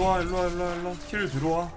일로와 일로와 일로와 일로와. 킬 들어와.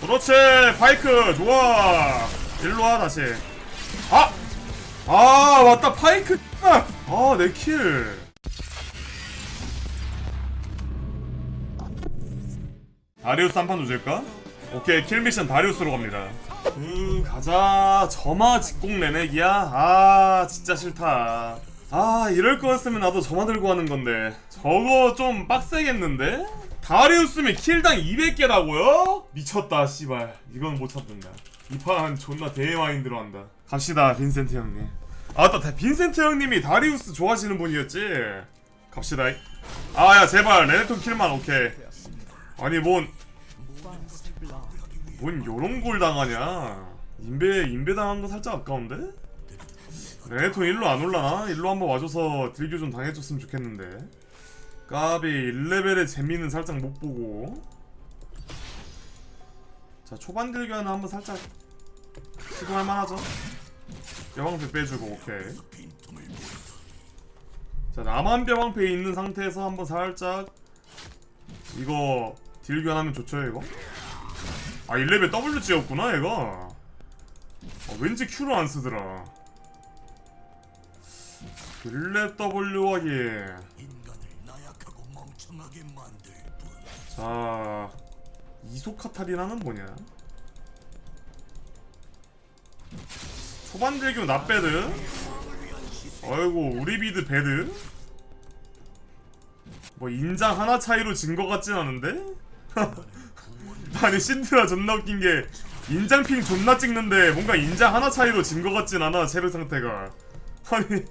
그렇지 파이크 좋아. 일로와 다시. 아! 아 맞다 파이크. 아내킬. 다리우스 한 판 조질까? 오케이 킬 미션 다리우스로 갑니다. 음 가자. 점화 직공 레넥이야? 아 진짜 싫다 아 이럴 거였으면 나도 점화 들고 하는 건데. 저거 좀 빡세겠는데? 다리우스면 킬당 200개라고요? 미쳤다 씨발. 이건 못 참는다. 이 판 존나 대마인드로 한다. 갑시다 빈센트 형님. 아 맞다. 빈센트 형님이 다리우스 좋아하시는 분이었지. 갑시다. 아야 제발. 레네톤 킬만 오케이. 아니 뭔뭔 요런 걸 당하냐. 인베 인베 당한 거 살짝 아까운데? 레네톤 일로 안 올라나? 일로 한번 와줘서 딜교 좀 당해줬으면 좋겠는데. 까비 1레벨의 재미는 살짝 못 보고. 자 초반 딜교는 한번 살짝 시도할 만하죠? 뼈방패 빼주고 오케이. 자 남한 뼈방패 있는 상태에서 한번 살짝 이거 딜 교환하면 좋죠 이거? 아 1레벨 WG였구나 얘가. 어, 왠지 Q를 안 쓰더라 1렙 W 하기 자 이소카타리나는 뭐냐? 초반 딜교 나배드? 아이고 우리 비드 배드? 뭐 인장 하나 차이로 진 것 같진 않은데? 아니 신드라 존나 웃긴 게 인장 핑 존나 찍는데 뭔가 인장 하나 차이로 진 것 같진 않아 체력 상태가. 아니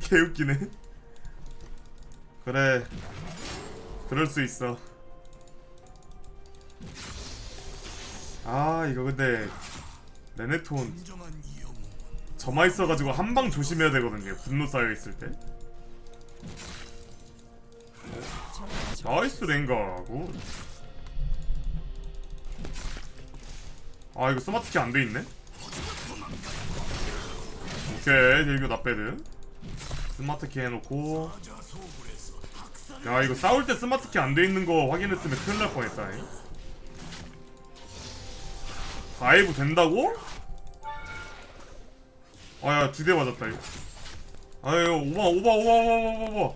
개웃기네. 그래. 그럴 수 있어. 아 이거 근데 레네톤 점화 있어가지고 한 방 조심해야 되거든요 분노 쌓여있을 때. 나이스 랭가고 아 이거 스마트키 안 돼있네? 오케이 딜교 나빼드 스마트키 해놓고 야 이거 싸울 때 스마트키 안 돼 있는 거 확인했으면 큰일 날 뻔했다 잉. 다이브 된다고? 아야 두 대 맞았다 이거 아유 오바 오바 오바 오바 오바 오바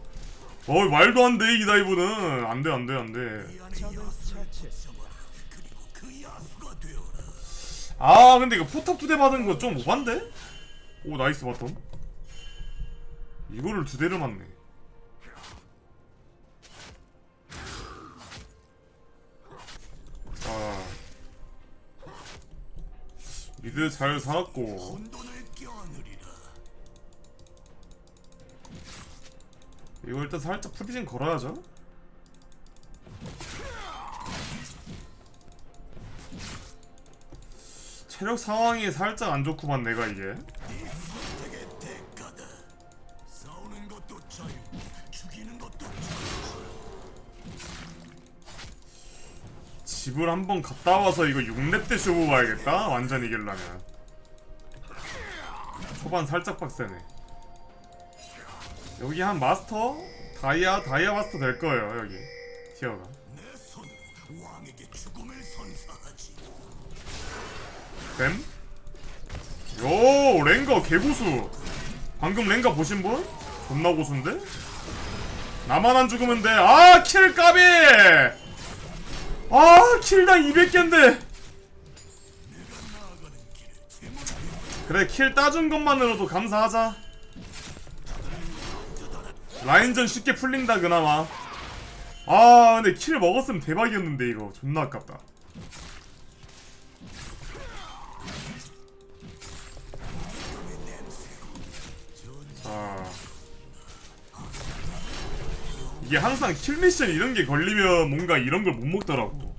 어 말도 안 돼 이 다이브는 안 돼 안 돼 안 돼 아 근데 이거 포탑 두 대 받은 거 좀 오반데? 오 나이스 바텀 이거를 두 대를 맞네. 자. 미드 잘 살았고. 이거 일단 살짝 프리징 걸어야죠. 체력 상황이 살짝 안 좋구만 내가 이게 집을 한번 갔다 와서 이거 6렙 때 쇼부 봐야겠다 완전 이길라면 초반 살짝 빡세네 여기 한 마스터? 다이아? 다이아 마스터 될 거예요 여기 티어가 뱀? 요 랭거 개고수 방금 랭가 보신 분? 존나 고수인데? 나만 안 죽으면 돼아 킬 까비 아 킬당 200개인데. 그래 킬 따준 것만으로도 감사하자. 라인전 쉽게 풀린다 그나마. 아 근데 킬 먹었으면 대박이었는데 이거. 존나 아깝다 이게 항상 킬 미션 이런 게 걸리면 뭔가 이런 걸 못 먹더라고.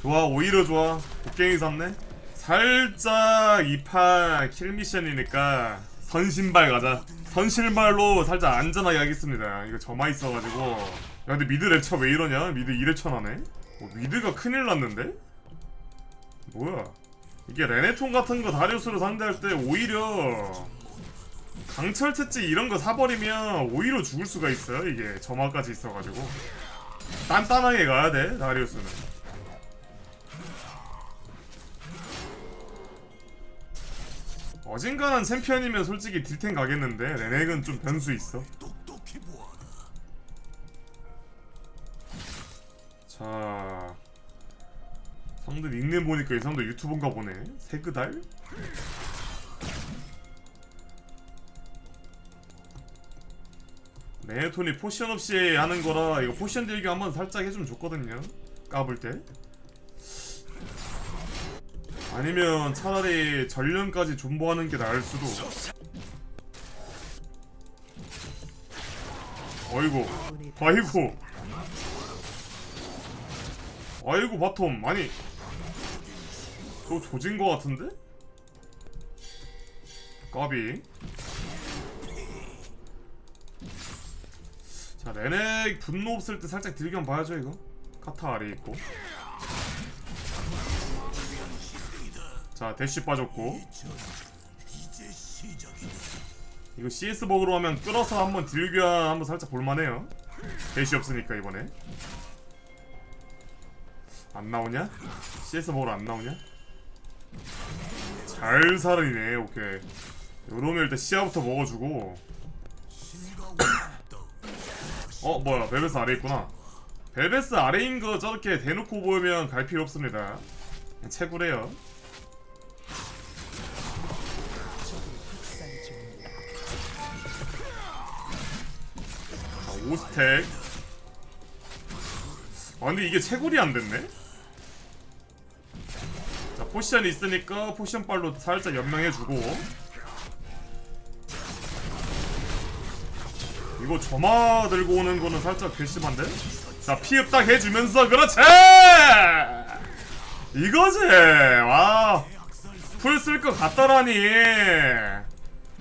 좋아 오히려 좋아. 곡괭이 샀네. 살짝 이 판 킬 미션이니까 선신발 가자. 선신발로 살짝 안전하게 하겠습니다. 이거 점화 있어가지고. 야 근데 미드 랩차 왜 이러냐? 미드 2랩차 나네? 어, 미드가 큰일 났는데? 뭐야? 이게 레네톤 같은 거 다리우스로 상대할 때 오히려 강철 채찌 이런 거 사버리면 오히려 죽을 수가 있어요. 이게 점화까지 있어가지고. 단단하게 가야 돼 다리우스는. 어진간한 챔피언이면 솔직히 딜텐 가겠는데 레넥은 좀 변수 있어. 자 상대 닉네임 보니까 이 사람도 유튜버인가 보네. 세그달? 레네톤이 포션 없이 하는 거라 이거 포션 딜교 한번 살짝 해주면 좋거든요. 까불 때. 아니면 차라리 전령까지 존버하는 게 나을 수도. 어이구 아이고. 아이고 바텀 아니. 저 조진 거 같은데? 까비 자 레넥 분노 없을 때 살짝 딜견 봐야죠 이거. 카타 아래 있고. 자 대쉬 빠졌고. 이거 CS 버그로 하면 끌어서 한번 딜견 한번 살짝 볼만해요. 대쉬 없으니까 이번에. 안 나오냐? CS 버그로 안 나오냐? 잘 살이네 오케이. 요러면 일단 시야부터 먹어주고 어 뭐야. 벨베스 아래 있구나. 벨베스 아래인 거 저렇게 대놓고 보이면 갈 필요 없습니다. 채굴해요. 자 5스택 아 근데 이게 채굴이 안 됐네? 자 포션이 있으니까 포션 발로 살짝 연명해주고 이거 점화 들고 오는 거는 살짝 괘씸한데? 자 피흡 딱 해주면서 그렇지! 이거지! 와! 풀 쓸 것 같더라니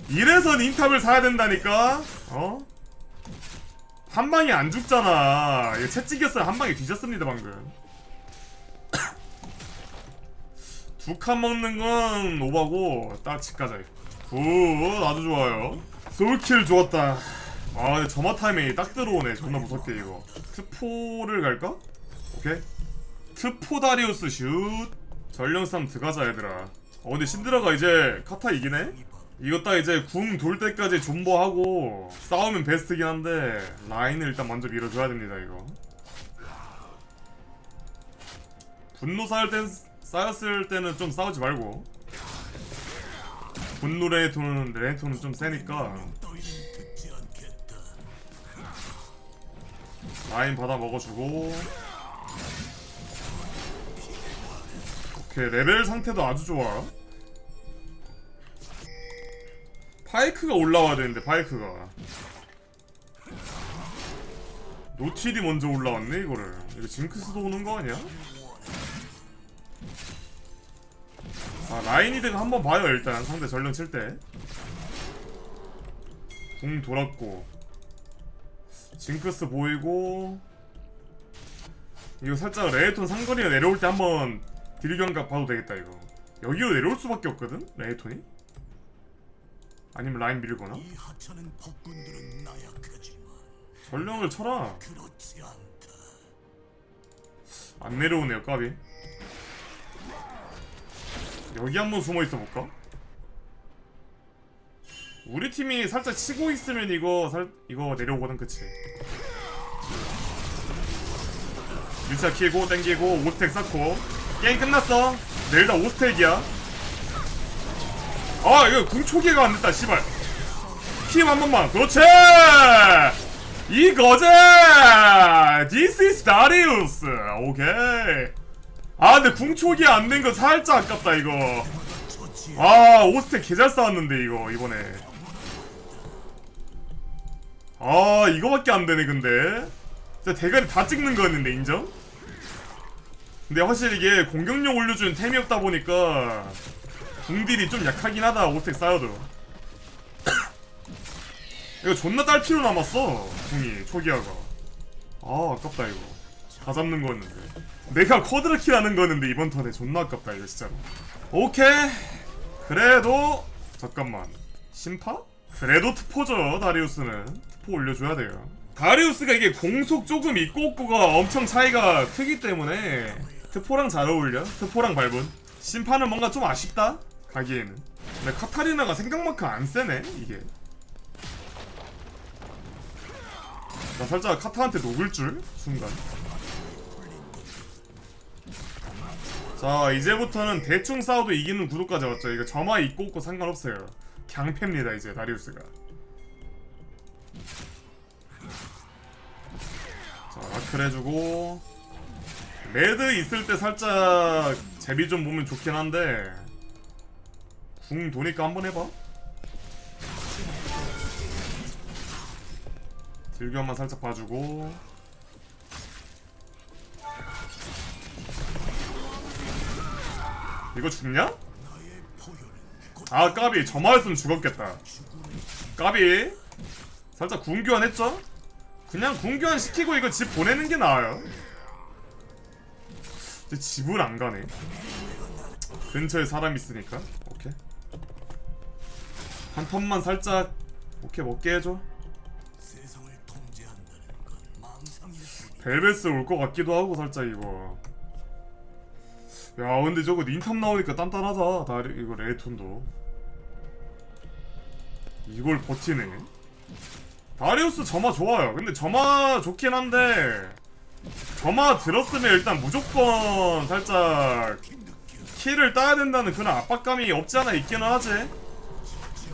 이래서 닌탑을 사야 된다니까? 어? 한 방에 안 죽잖아 이거 채찍이었어요 한 방에 뒤졌습니다 방금 두 칸 먹는 건 오바고 딱 집 가자 굿 아주 좋아요 솔킬 좋았다 아 근데 점화 타이밍이 딱 들어오네. 존나 무섭게 이거. 트포를 갈까? 오케이. 트포 다리우스 슛. 전령 싸움 들어가자 얘들아. 어 근데 신드라가 이제 카타 이기네? 이거 딱 이제 궁 돌 때까지 존버하고 싸우면 베스트긴 한데 라인을 일단 먼저 밀어줘야 됩니다 이거. 분노 쌓일 땐 쌓였을 때는 좀 싸우지 말고. 분노 레네톤은 레네톤은 좀 세니까 라인 받아 먹어주고. 오케이 레벨 상태도 아주 좋아. 파이크가 올라와야 되는데 파이크가. 노틸이 먼저 올라왔네 이거를. 이거 징크스도 오는 거 아니야? 아 라인이드가 한번 봐요 일단. 상대 전령 칠때 궁 돌았고 징크스 보이고 이거 살짝 레이톤 상거리에 내려올 때 한번 딜견각 봐도 되겠다 이거. 여기로 내려올 수밖에 없거든 레이톤이? 아니면 라인 밀거나? 전령을 쳐라. 안 내려오네요 까비. 여기 한번 숨어 있어 볼까? 우리 팀이 살짝 치고 있으면 이거 살 이거 내려오거든 그치? 유차 키고 땡기고 5스택 쌓고. 게임 끝났어. 내일 다 5스택이야. 아 이거 궁 초기가 안 됐다 씨발. 힘 한 번만. 그렇지! 이거지! This is Darius. 오케이. 아 근데 궁 초기 안 된 거 살짝 아깝다 이거. 아 오스텍 개잘 싸웠는데 이거 이번에 아 이거밖에 안 되네 근데. 진짜 대가리 다 찍는 거였는데 인정? 근데 확실히 이게 공격력 올려주는 템이 없다 보니까 궁딜이 좀 약하긴 하다 오스텍 쌓여도. 이거 존나 딸 필요 남았어 궁이 초기화가. 아 아깝다 이거. 다 잡는 거였는데. 내가 쿼드라킬 하는 거였는데 이번 턴에 존나 아깝다 이거 진짜로. 오케이. 그래도 잠깐만. 심파? 그래도 트포죠 다리우스는 트포 올려줘야 돼요. 다리우스가 이게 공속 조금 있고 없고가 엄청 차이가 크기 때문에 트포랑 잘 어울려. 트포랑 밟은. 심판은 뭔가 좀 아쉽다 가기에는. 근데 카타리나가 생각만큼 안 세네 이게. 나 살짝 카타한테 녹을 줄 순간. 자 이제부터는 대충 싸워도 이기는 구도까지 왔죠. 이거 점화 있고 없고 상관없어요. 강패입니다 이제 다리우스가 해주고 레드 있을 때 살짝 제비 좀 보면 좋긴 한데 궁 도니까 한번 해봐. 딜교만 살짝 봐주고. 이거 죽냐? 아 까비. 점화였으면 죽었겠다. 까비. 살짝 궁 교환 했죠? 그냥 궁교환 시키고 이거 집 보내는 게 나아요. 근데 집을 안 가네. 근처에 사람 있으니까. 오케이. 한 턴만 살짝 오케이 먹게 해줘. 벨베스 올 것 같기도 하고 살짝 이거. 야 근데 저거 닌탑 나오니까 단단하다 다 이거 레이톤도. 이걸 버티네 다리우스 점화 좋아요. 근데 점화 좋긴 한데 점화 들었으면 일단 무조건 살짝 킬을 따야 된다는 그런 압박감이 없지 않아 있기는 하지.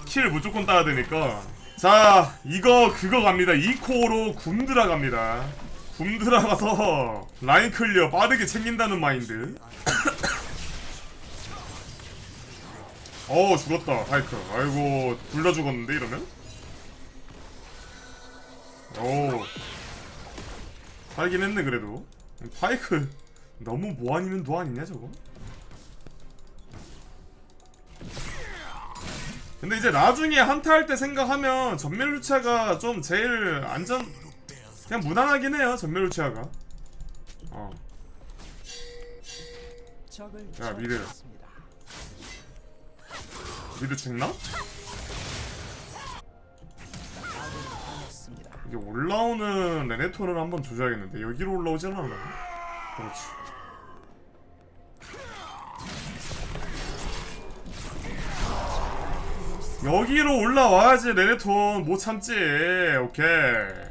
킬 무조건 따야 되니까. 자 이거 그거 갑니다. 2코어로 굼 들어갑니다. 굼 들어가서 라인 클리어 빠르게 챙긴다는 마인드. 어 죽었다 파이크 아이고 둘다 죽었는데 이러면 오. 살긴 했네 그래도. 파이크 너무 뭐 아니면 도 아니냐 저거? 근데 이제 나중에 한타 할 때 생각하면 전멸 루차가 좀 제일 안전 그냥 무난하긴 해요 전멸 루차가. 어. 야, 미드. 미드 죽나? 이게 올라오는 레네톤을 한번 조져야겠는데 여기로 올라오진 않나? 그렇지 여기로 올라와야지 레네톤 못 참지 오케이 야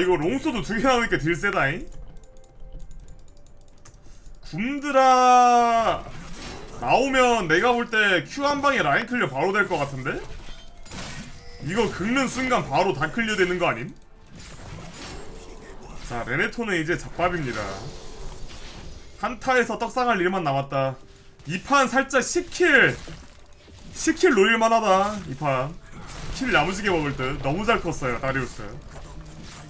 이거 롱소도 두 개 나오니까 딜 세다잉 굼드라 나오면 내가 볼 때 Q 한 방에 라인 클리어 바로 될 것 같은데? 이거 긁는 순간 바로 다 클리어 되는 거 아님? 자 레네톤은 이제 잡밥입니다. 한타에서 떡상할 일만 남았다. 이 판 살짝 10킬 10킬 노릴만 하다 이판킬 야무지게 먹을 듯. 너무 잘 컸어요 다리우스.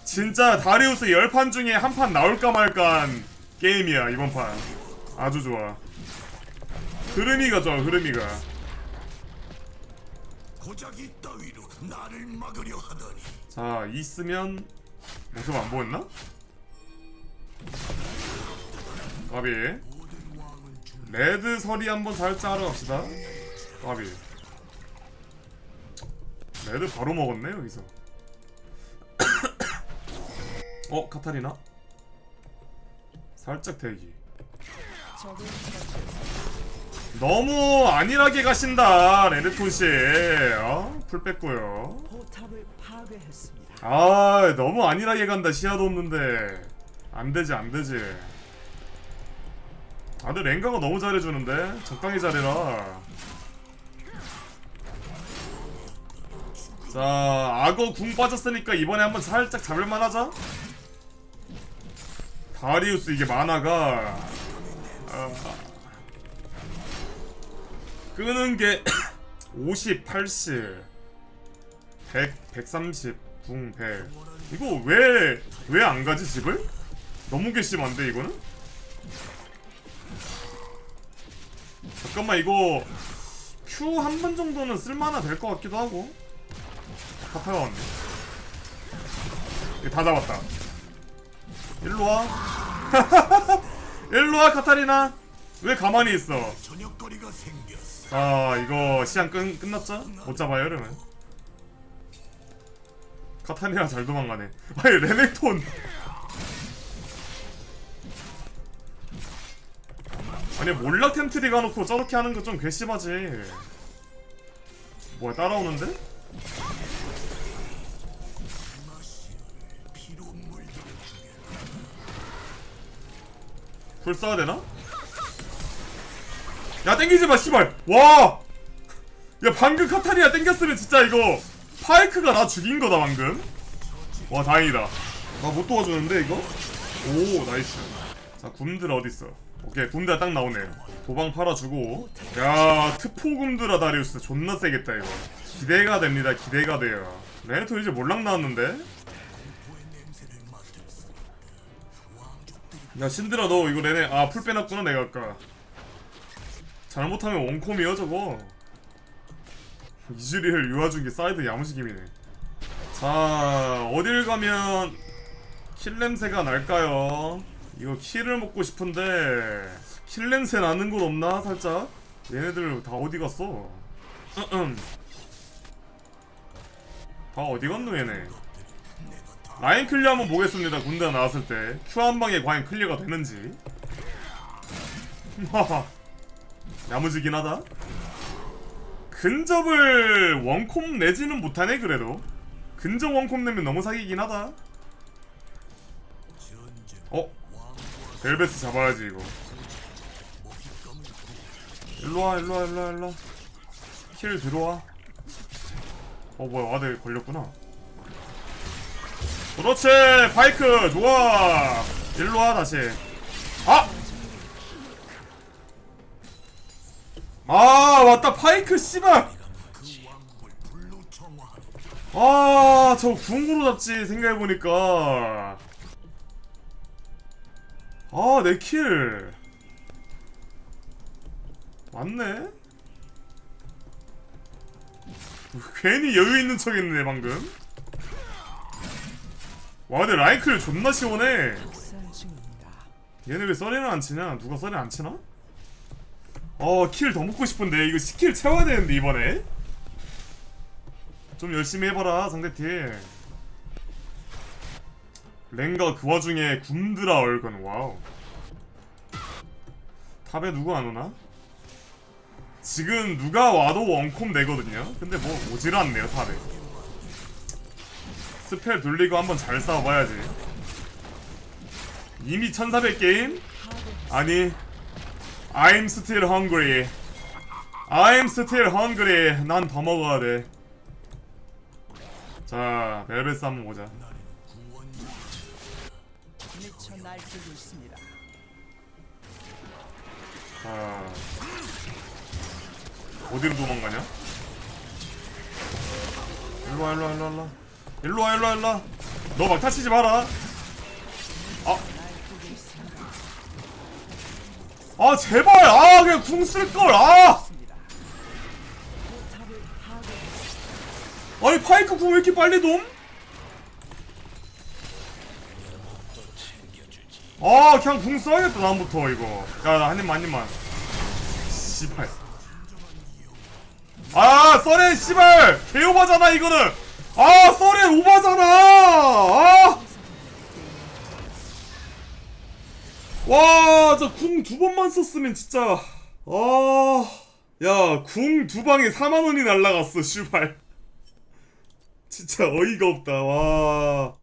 진짜 다리우스 10판 중에 한 판 나올까 말까한 게임이야 이번 판. 아주 좋아. 흐름이가 좋아 흐름이가. 고작 이 따위로 나를 막으려 하더니 자 있으면 모습 안 보였나? 까비 레드 서리 한번 살짝 하러 갑시다 까비 레드 바로 먹었네 여기서 어 카타리나? 살짝 대기. 너무 안일하게 가신다 레드톤씨. 어? 풀 뺐고요. 아 너무 안일하게 간다 시야도 없는데. 안되지 안되지. 다들 랭가가 너무 잘해주는데? 적당히 잘해라. 자 악어 궁 빠졌으니까 이번에 한번 살짝 잡을만 하자. 다리우스 이게 만화가. 아, 끄는 게 50, 80 100, 130, 궁 100. 이거 왜, 왜 안 가지, 집을? 너무 괘씸한데, 이거는? 잠깐만, 이거, Q 한 번 정도는 쓸만하 될 것 같기도 하고. 카타가 왔네. 다 잡았다. 일로와. 일로와, 카타리나. 왜 가만히 있어? 저녁거리가 생겼어. 자 이거 시간 끝, 끝났죠? 못 잡아요 이러면 카타니아 잘 도망가네 아니 레넥톤 아니 몰락 템트리 가놓고 저렇게 하는 거 좀 괘씸하지 뭐야 따라오는데? 풀 써야 되나? 야 땡기지 마 씨발. 와! 야 방금 카타리아 땡겼으면 진짜 이거 파이크가 나 죽인 거다 방금. 와 다행이다. 나 못 도와주는데 이거? 오 나이스. 자 굼들 어딨어? 오케이 굼들 딱 나오네 도방 팔아주고. 야 트포 굼드라 다리우스. 존나 세겠다 이거. 기대가 됩니다 기대가 돼요. 레네토 이제 몰락 나왔는데? 야 신들아 너 이거 레네 아 풀 빼놨구나 내가 아까 잘못하면 원콤이요 저거 이즈리를 유아준 게 사이드 야무지김이네 자 어딜 가면 킬 냄새가 날까요? 이거 킬을 먹고 싶은데 킬 냄새 나는 곳 없나 살짝? 얘네들 다 어디 갔어? 음. 다 어디 갔노 얘네 라인 클리어 한번 보겠습니다 군대 나왔을 때 Q 한 방에 과연 클리어가 되는지 야무지긴 하다. 근접을 원콤 내지는 못하네 그래도. 근접 원콤 내면 너무 사기긴 하다. 어? 벨베스 잡아야지 이거. 일로와 일로와 일로와 일로와. 킬 들어와. 어 뭐야 와드 걸렸구나. 그렇지 파이크 좋아. 일로와 다시 아 맞다 파이크 씨발 아저 궁으로 잡지 생각해보니까 아 내킬 맞네 괜히 여유 있는 척 했네 방금 와 근데 라이클 존나 시원해. 얘네 왜 썰이는 안 치냐? 누가 썰이 안 치나? 어, 킬 더 먹고 싶은데 이거 스킬 채워야 되는데 이번에. 좀 열심히 해봐라 상대팀. 랭가 그 와중에 굼드라 얼건 와우. 탑에 누구 안 오나? 지금 누가 와도 원콤 내거든요. 근데 뭐 오질 않네요 탑에. 스펠 돌리고 한번 잘 싸워봐야지. 이미 1400게임? 아니 I'm still hungry. I'm still hungry. 난 더 먹어야 돼 자 벨벳스 한번 보자. 자 어디로 도망가냐? 일로와 일로와 일로와 일로와. 일로와 일로와 일로와. 너막 타치지 마라. 날 아 제발. 아 그냥 궁 쓸걸. 아. 아니 파이크 궁 왜 이렇게 빨리 돔? 아 그냥 궁 써야겠다 다음부터 이거. 야한 입만 한 입만. 씨발. 아 써렌 씨발. 개오바잖아 이거는. 아 써렌 오바잖아. 아! 와 저 궁 두 번만 썼으면 진짜 아 야 궁 두 방에 4만 원이 날라갔어 씨발. 진짜 어이가 없다 와